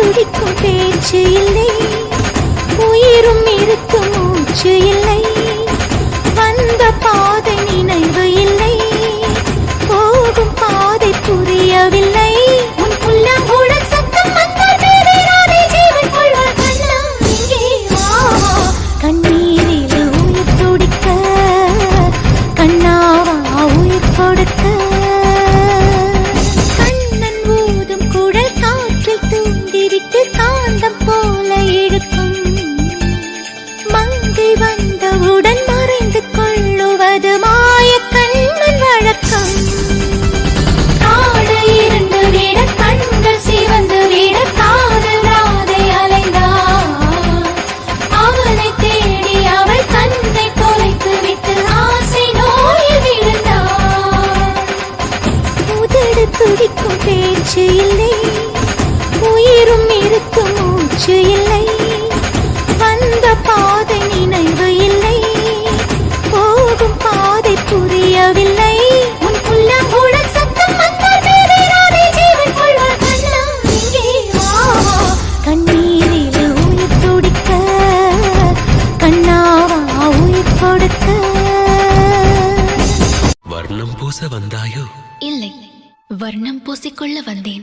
துடிக்கும் பேச்சு இல்லை. உயிரும் இருக்கும் மூச்சு இல்லை. வந்த பாதை நினைவு இல்லை. போகும் பாதை புரியவில்லை. உன் உள்ளம் சத்தம் வா. கண்ணீரில் உயிர் துடிக்க. கண்ணாவா உயிர் கொடுக்க. துடிக்கும் பேச்சு இல்லை. உயிரும் இருக்கும் மூச்சு இல்லை. வந்த பாதை நினைவு இல்லை. போகும் பாதை புரியவில்லை. உன் உடல் சத்தம் வந்தால் வேறேறாதே ஜீவன் கொள்வார் கண்ணா இங்கே வா. கண்ணீரில் உயிர் துடிக்க கண்ணாவா உயிர் கொடுக்க. வர்ணம் பூச வந்தாயோ? இல்லை. வர்ணம் பூசிக்கொள்ள வந்தேன்.